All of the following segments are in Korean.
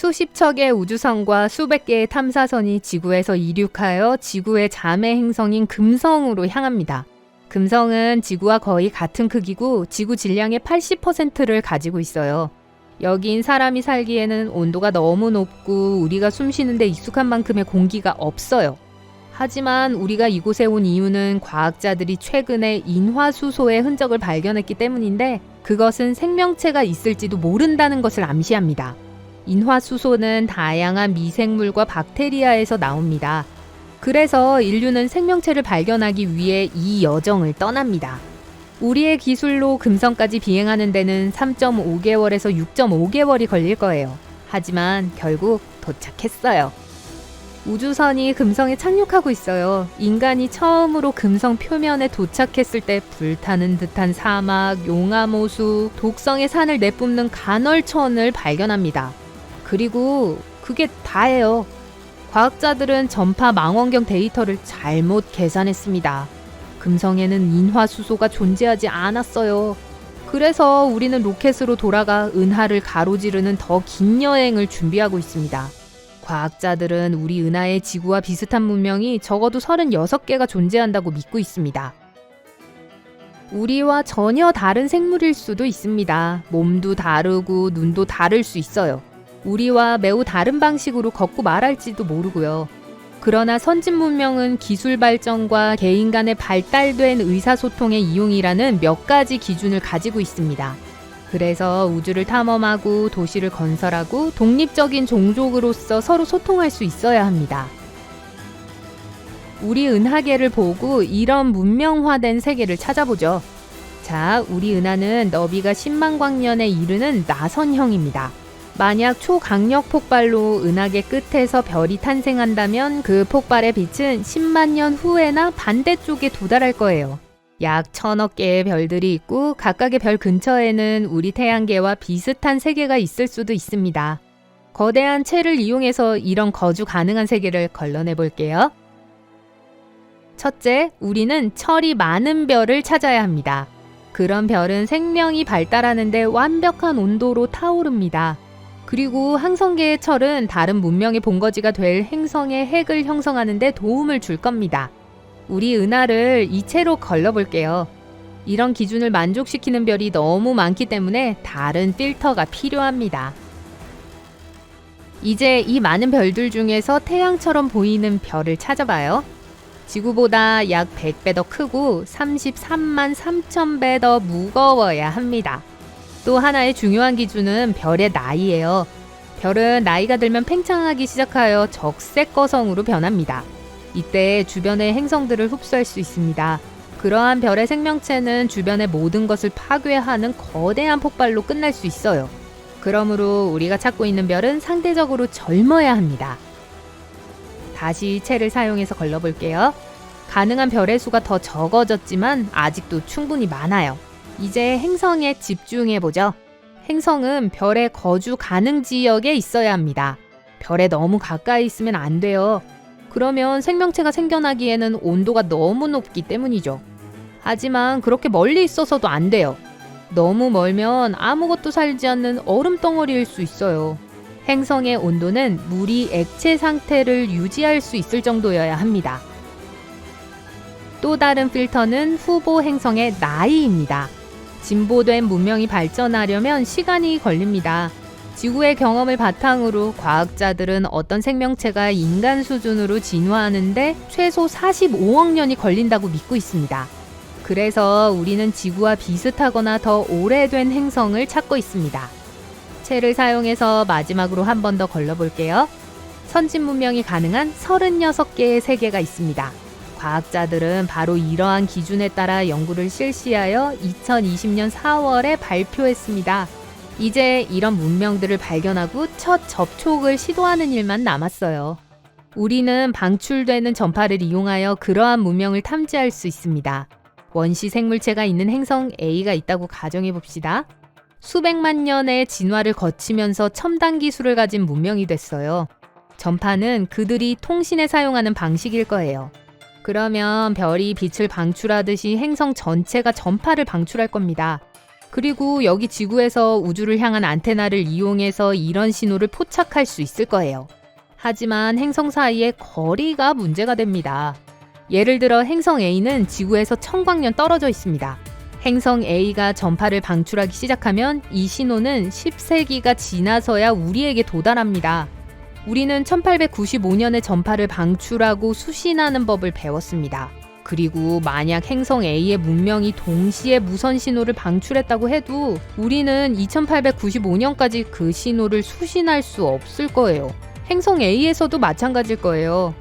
수십 척의 우주선과 수백 개의 탐사선이 지구에서 이륙하여 지구의 자매 행성인 금성으로 향합니다. 금성은 지구와 거의 같은 크기고 지구 질량의 80%를 가지고 있어요. 여긴 사람이 살기에는 온도가 너무 높고 우리가 숨 쉬는데 익숙한 만큼의 공기가 없어요. 하지만 우리가 이곳에 온 이유는 과학자들이 최근에 인화수소의 흔적을 발견했기 때문인데 그것은 생명체가 있을지도 모른다는 것을 암시합니다. 인화수소는 다양한 미생물과 박테리아에서 나옵니다. 그래서 인류는 생명체를 발견하기 위해 이 여정을 떠납니다. 우리의 기술로 금성까지 비행하는 데는 3.5개월에서 6.5개월이 걸릴 거예요. 하지만 결국 도착했어요. 우주선이 금성에 착륙하고 있어요. 인간이 처음으로 금성 표면에 도착했을 때 불타는 듯한 사막, 용암호수, 독성의 산을 내뿜는 간헐천을 발견합니다. 그리고 그게 다예요. 과학자들은 전파 망원경 데이터를 잘못 계산했습니다. 금성에는 인화수소가 존재하지 않았어요. 그래서 우리는 로켓으로 돌아가 은하를 가로지르는 더 긴 여행을 준비하고 있습니다. 과학자들은 우리 은하의 지구와 비슷한 문명이 적어도 36개가 존재한다고 믿고 있습니다. 우리와 전혀 다른 생물일 수도 있습니다. 몸도 다르고 눈도 다를 수 있어요. 우리와 매우 다른 방식으로 걷고 말할지도 모르고요. 그러나 선진 문명은 기술 발전과 개인 간의 발달된 의사소통의 이용이라는 몇 가지 기준을 가지고 있습니다. 그래서 우주를 탐험하고 도시를 건설하고 독립적인 종족으로서 서로 소통할 수 있어야 합니다. 우리 은하계를 보고 이런 문명화된 세계를 찾아보죠. 자, 우리 은하는 너비가 10만 광년에 이르는 나선형입니다. 만약 초강력 폭발로 은하계 끝에서 별이 탄생한다면 그 폭발의 빛은 10만 년 후에나 반대쪽에 도달할 거예요. 약 천억 개의 별들이 있고 각각의 별 근처에는 우리 태양계와 비슷한 세계가 있을 수도 있습니다. 거대한 채를 이용해서 이런 거주 가능한 세계를 걸러내 볼게요. 첫째, 우리는 철이 많은 별을 찾아야 합니다. 그런 별은 생명이 발달하는데 완벽한 온도로 타오릅니다. 그리고 항성계의 철은 다른 문명의 본거지가 될 행성의 핵을 형성하는데 도움을 줄 겁니다. 우리 은하를 이체로 걸러볼게요. 이런 기준을 만족시키는 별이 너무 많기 때문에 다른 필터가 필요합니다. 이제 이 많은 별들 중에서 태양처럼 보이는 별을 찾아봐요. 지구보다 약 100배 더 크고 33만 3천 배 더 무거워야 합니다. 또 하나의 중요한 기준은 별의 나이예요. 별은 나이가 들면 팽창하기 시작하여 적색 거성으로 변합니다. 이때 주변의 행성들을 흡수할 수 있습니다. 그러한 별의 생명체는 주변의 모든 것을 파괴하는 거대한 폭발로 끝날 수 있어요. 그러므로 우리가 찾고 있는 별은 상대적으로 젊어야 합니다. 다시 채를 사용해서 걸러볼게요. 가능한 별의 수가 더 적어졌지만 아직도 충분히 많아요. 이제 행성에 집중해보죠. 행성은 별의 거주 가능 지역에 있어야 합니다. 별에 너무 가까이 있으면 안 돼요. 그러면 생명체가 생겨나기에는 온도가 너무 높기 때문이죠. 하지만 그렇게 멀리 있어서도 안 돼요. 너무 멀면 아무것도 살지 않는 얼음 덩어리일 수 있어요. 행성의 온도는 물이 액체 상태를 유지할 수 있을 정도여야 합니다. 또 다른 필터는 후보 행성의 나이입니다. 진보된 문명이 발전하려면 시간이 걸립니다. 지구의 경험을 바탕으로 과학자들은 어떤 생명체가 인간 수준으로 진화하는데 최소 45억 년이 걸린다고 믿고 있습니다. 그래서 우리는 지구와 비슷하거나 더 오래된 행성을 찾고 있습니다. 채를 사용해서 마지막으로 한 번 더 걸러볼게요. 선진 문명이 가능한 36개의 세계가 있습니다. 과학자들은 바로 이러한 기준에 따라 연구를 실시하여 2020년 4월에 발표했습니다. 이제 이런 문명들을 발견하고 첫 접촉을 시도하는 일만 남았어요. 우리는 방출되는 전파를 이용하여 그러한 문명을 탐지할 수 있습니다. 원시 생물체가 있는 행성 A가 있다고 가정해 봅시다. 수백만 년의 진화를 거치면서 첨단 기술을 가진 문명이 됐어요. 전파는 그들이 통신에 사용하는 방식일 거예요. 그러면 별이 빛을 방출하듯이 행성 전체가 전파를 방출할 겁니다. 그리고 여기 지구에서 우주를 향한 안테나를 이용해서 이런 신호를 포착할 수 있을 거예요. 하지만 행성 사이의 거리가 문제가 됩니다. 예를 들어 행성 A는 지구에서 천광년 떨어져 있습니다. 행성 A가 전파를 방출하기 시작하면 이 신호는 10세기가 지나서야 우리에게 도달합니다. 우리는 1895년에 전파를 방출하고 수신하는 법을 배웠습니다. 그리고 만약 행성 A의 문명이 동시에 무선 신호를 방출했다고 해도 우리는 2895년까지 그 신호를 수신할 수 없을 거예요. 행성 A에서도 마찬가지일 거예요.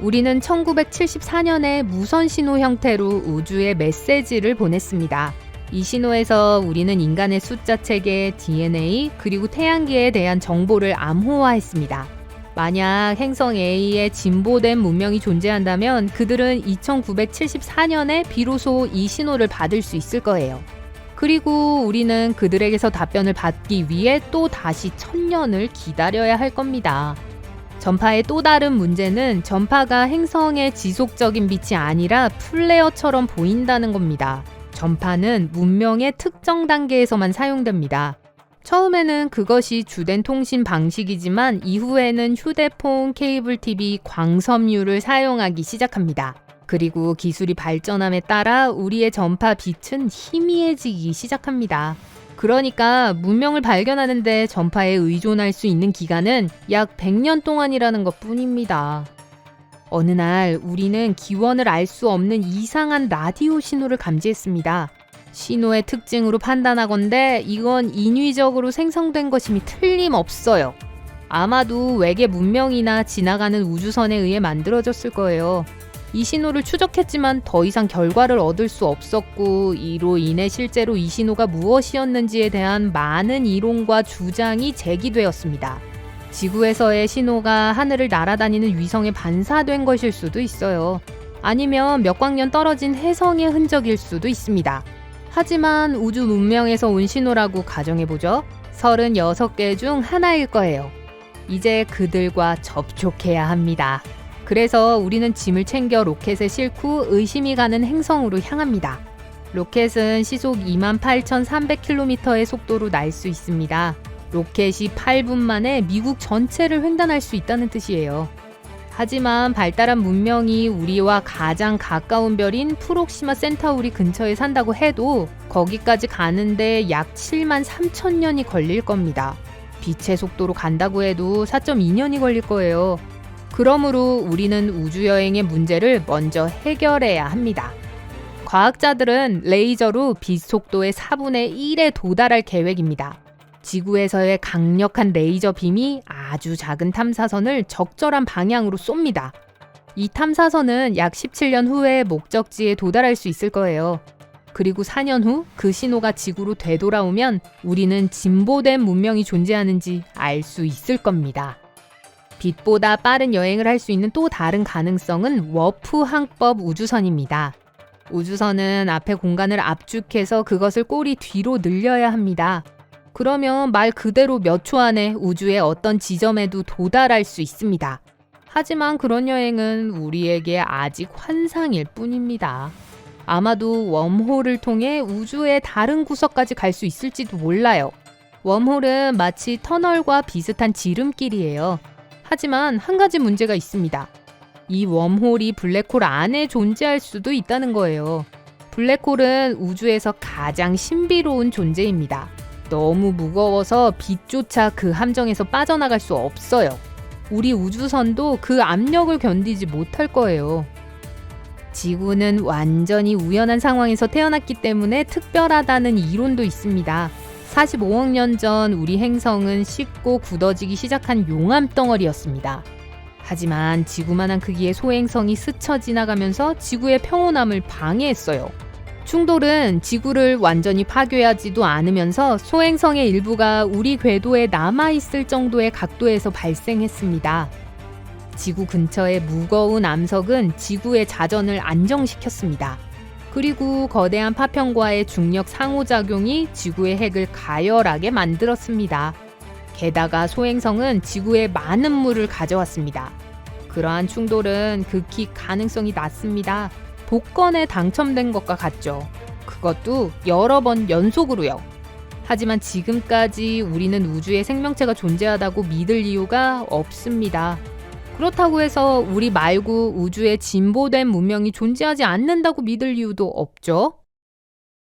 우리는 1974년에 무선 신호 형태로 우주에 메시지를 보냈습니다. 이 신호에서 우리는 인간의 숫자 체계, DNA, 그리고 태양계에 대한 정보를 암호화했습니다. 만약 행성 A에 진보된 문명이 존재한다면 그들은 2974년에 비로소 이 신호를 받을 수 있을 거예요. 그리고 우리는 그들에게서 답변을 받기 위해 또 다시 천년을 기다려야 할 겁니다. 전파의 또 다른 문제는 전파가 행성의 지속적인 빛이 아니라 플레어처럼 보인다는 겁니다. 전파는 문명의 특정 단계에서만 사용됩니다. 처음에는 그것이 주된 통신 방식이지만 이후에는 휴대폰, 케이블 TV, 광섬유를 사용하기 시작합니다. 그리고 기술이 발전함에 따라 우리의 전파 빛은 희미해지기 시작합니다. 그러니까 문명을 발견하는데 전파에 의존할 수 있는 기간은 약 100년 동안이라는 것 뿐입니다. 어느 날 우리는 기원을 알 수 없는 이상한 라디오 신호를 감지했습니다. 신호의 특징으로 판단하건대 이건 인위적으로 생성된 것임이 틀림없어요. 아마도 외계 문명이나 지나가는 우주선에 의해 만들어졌을 거예요. 이 신호를 추적했지만 더 이상 결과를 얻을 수 없었고 이로 인해 실제로 이 신호가 무엇이었는지에 대한 많은 이론과 주장이 제기되었습니다. 지구에서의 신호가 하늘을 날아다니는 위성에 반사된 것일 수도 있어요. 아니면 몇 광년 떨어진 해성의 흔적일 수도 있습니다. 하지만 우주 문명에서 온 신호라고 가정해보죠. 36개 중 하나일 거예요. 이제 그들과 접촉해야 합니다. 그래서 우리는 짐을 챙겨 로켓에 싣고 의심이 가는 행성으로 향합니다. 로켓은 시속 28,300km의 속도로 날 수 있습니다. 로켓이 8분 만에 미국 전체를 횡단할 수 있다는 뜻이에요. 하지만 발달한 문명이 우리와 가장 가까운 별인 프록시마 센타우리 근처에 산다고 해도 거기까지 가는데 약 7만 3천 년이 걸릴 겁니다. 빛의 속도로 간다고 해도 4.2년이 걸릴 거예요. 그러므로 우리는 우주여행의 문제를 먼저 해결해야 합니다. 과학자들은 레이저로 빛 속도의 4분의 1에 도달할 계획입니다. 지구에서의 강력한 레이저 빔이 아주 작은 탐사선을 적절한 방향으로 쏩니다. 이 탐사선은 약 17년 후에 목적지에 도달할 수 있을 거예요. 그리고 4년 후 그 신호가 지구로 되돌아오면 우리는 진보된 문명이 존재하는지 알 수 있을 겁니다. 빛보다 빠른 여행을 할 수 있는 또 다른 가능성은 워프 항법 우주선입니다. 우주선은 앞에 공간을 압축해서 그것을 꼬리 뒤로 늘려야 합니다. 그러면 말 그대로 몇 초 안에 우주의 어떤 지점에도 도달할 수 있습니다. 하지만 그런 여행은 우리에게 아직 환상일 뿐입니다. 아마도 웜홀을 통해 우주의 다른 구석까지 갈 수 있을지도 몰라요. 웜홀은 마치 터널과 비슷한 지름길이에요. 하지만 한 가지 문제가 있습니다. 이 웜홀이 블랙홀 안에 존재할 수도 있다는 거예요. 블랙홀은 우주에서 가장 신비로운 존재입니다. 너무 무거워서 빛조차 그 함정에서 빠져나갈 수 없어요. 우리 우주선도 그 압력을 견디지 못할 거예요. 지구는 완전히 우연한 상황에서 태어났기 때문에 특별하다는 이론도 있습니다. 45억 년 전 우리 행성은 식고 굳어지기 시작한 용암 덩어리였습니다. 하지만 지구만한 크기의 소행성이 스쳐 지나가면서 지구의 평온함을 방해했어요. 충돌은 지구를 완전히 파괴하지도 않으면서 소행성의 일부가 우리 궤도에 남아있을 정도의 각도에서 발생했습니다. 지구 근처의 무거운 암석은 지구의 자전을 안정시켰습니다. 그리고 거대한 파편과의 중력 상호작용이 지구의 핵을 가열하게 만들었습니다. 게다가 소행성은 지구에 많은 물을 가져왔습니다. 그러한 충돌은 극히 가능성이 낮습니다. 복권에 당첨된 것과 같죠. 그것도 여러 번 연속으로요. 하지만 지금까지 우리는 우주에 생명체가 존재하다고 믿을 이유가 없습니다. 그렇다고 해서 우리 말고 우주에 진보된 문명이 존재하지 않는다고 믿을 이유도 없죠.